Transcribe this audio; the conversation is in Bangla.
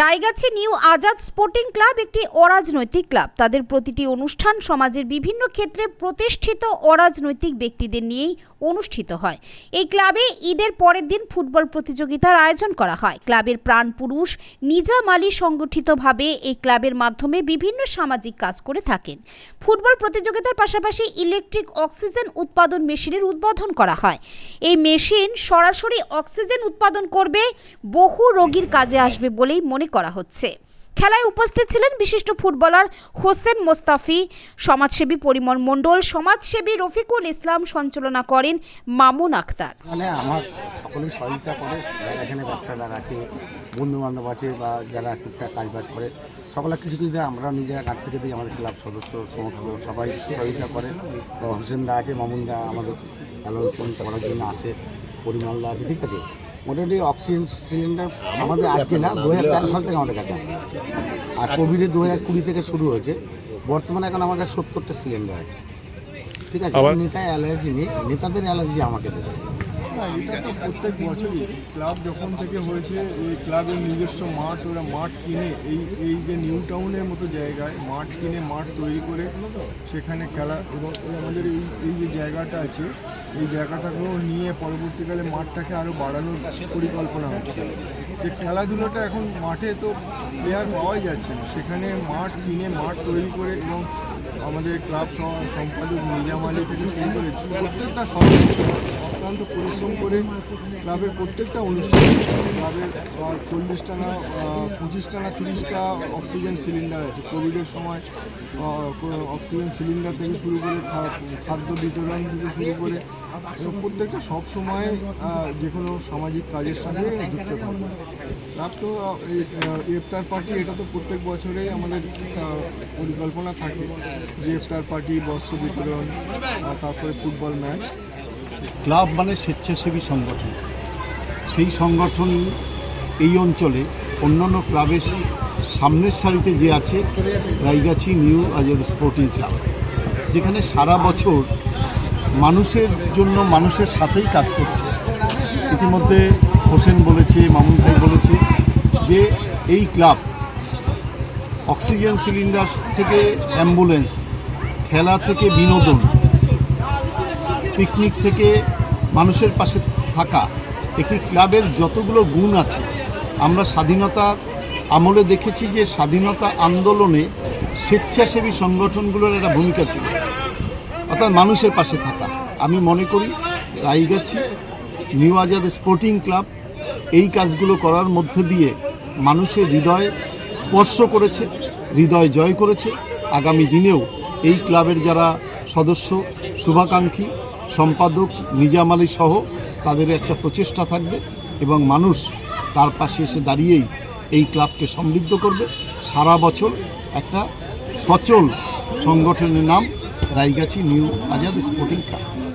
Raigachhi new Azad sporting club একটি অরাজনৈতিক ক্লাব। তাদের প্রতিটি অনুষ্ঠান সমাজের বিভিন্ন ক্ষেত্রে প্রতিষ্ঠিত অরাজনৈতিক ব্যক্তিদের নিয়েই অনুষ্ঠিত হয়। এই ক্লাবে ঈদের পরের দিন ফুটবল প্রতিযোগিতার আয়োজন করা হয়। ক্লাবের প্রাণ পুরুষ নিজাম আলী সংগঠিতভাবে এই ক্লাবের মাধ্যমে বিভিন্ন সামাজিক কাজ করে থাকেন। ফুটবল প্রতিযোগিতার পাশাপাশি ইলেকট্রিক অক্সিজেন উৎপাদন মেশিনের উদ্বোধন করা হয়। এই মেশিন সরাসরি অক্সিজেন উৎপাদন করবে, বহু রোগীর কাজে আসবে বলেই মনে করা হচ্ছে। খেলায় উপস্থিত ছিলেন বিশিষ্ট ফুটবলার হোসেন মোস্তাফি, সমাজসেবী পরিমল মণ্ডল, সমাজসেবী রফিকুল ইসলাম, সঞ্চালনা করেন মামুন আক্তার মানে আমার সকলেই সহযোগিতা করে এখানে ব্যবসাদার আছে বন্ধু বান্ধব আছে বা যারা টুকটাক কাজ বাজ করে সকলে কিছু কিছু আমরা নিজেরা কাছ থেকে দিই আমাদের ক্লাব সদস্য, সমস্ত সবাই সহযোগিতা করে। হোসেন দা আছে, মামুন দা আমাদের অ্যালোনসেন করার জন্য আসে পরিমলদা আছে, ঠিক আছে? মোটামুটি অক্সিজেন সিলিন্ডার আমাদের আজকে না দু হাজার তেরো সাল থেকে আমাদের কাছে আসে। আর কোভিডে দু হাজার কুড়ি থেকে শুরু হয়েছে। বর্তমানে এখন আমার কাছে সত্তরটা সিলিন্ডার আছে। ঠিক আছে? নেতায় অ্যালার্জি নেই নেতাদের অ্যালার্জি আমাকে দেবে। এটা তো প্রত্যেক বছরই। ক্লাব যখন থেকে হয়েছে এই ক্লাবের নিজস্ব মাঠ ওরা মাঠ কিনে এই এই যে নিউ টাউনের মতো জায়গায় মাঠ কিনে মাঠ তৈরি করে সেখানে খেলা এবং আমাদের এই এই যে জায়গাটা আছে এই জায়গাটাকেও নিয়ে পরবর্তীকালে মাঠটাকে আরও বাড়ানোর পরিকল্পনা হচ্ছে। যে খেলাধুলোটা এখন মাঠে তো প্লেয়ার পাওয়াই যাচ্ছে না। সেখানে মাঠ কিনে মাঠ তৈরি করে এবং আমাদের ক্লাব সম্পাদক নিজাম আলী থেকে শুরু করে প্রত্যেকটা সদস্য অত্যন্ত পরিশ্রম করে ক্লাবের প্রত্যেকটা অনুষ্ঠান, ক্লাবের চল্লিশটা না পঁচিশটা না তিরিশটা অক্সিজেন সিলিন্ডার আছে। কোভিডের সময় অক্সিজেন সিলিন্ডার থেকে শুরু করে খাদ্য বিতরণ থেকে শুরু করে এবং প্রত্যেকটা সব সময় যে কোনো সামাজিক কাজের সাথে যুক্ত থাকবে। ক্লাব তো ইফতার পার্টি, এটা তো প্রত্যেক বছরেই আমাদের পরিকল্পনা থাকে। যে ইফতার পার্টি, বস্ত্র বিতরণ তারপরে ফুটবল ম্যাচ ক্লাব মানে স্বেচ্ছাসেবী সংগঠন। সেই সংগঠন এই অঞ্চলে অন্যান্য ক্লাবের সামনের সারিতে যে আছে Raigachhi new Azad sporting club. যেখানে সারা বছর মানুষের জন্য মানুষের সাথেই কাজ করছে। ইতিমধ্যে হোসেন বলেছে, মামুন ভাই বলেছে যে এই ক্লাব অক্সিজেন সিলিন্ডার থেকে অ্যাম্বুলেন্স, খেলা থেকে বিনোদন পিকনিক থেকে মানুষের পাশে থাকা। একটি ক্লাবের যতগুলো গুণ আছে, আমরা স্বাধীনতার আমলে দেখেছি যে স্বাধীনতা আন্দোলনে স্বেচ্ছাসেবী সংগঠনগুলোর একটা ভূমিকা ছিল। অর্থাৎ মানুষের পাশে থাকা। আমি মনে করি Raigachhi new Azad sporting club এই কাজগুলো করার মধ্যে দিয়ে মানুষের হৃদয় স্পর্শ করেছে, হৃদয় জয় করেছে। আগামী দিনেও এই ক্লাবের যারা সদস্য, শুভাকাঙ্ক্ষী সম্পাদক নিজাম আলী সহ তাদের একটা প্রচেষ্টা থাকবে এবং মানুষ তার পাশে এসে দাঁড়িয়েই এই ক্লাবকে সমৃদ্ধ করবে। সারা বছর একটা সচল সংগঠনের নাম Raigachhi new Azad sporting club.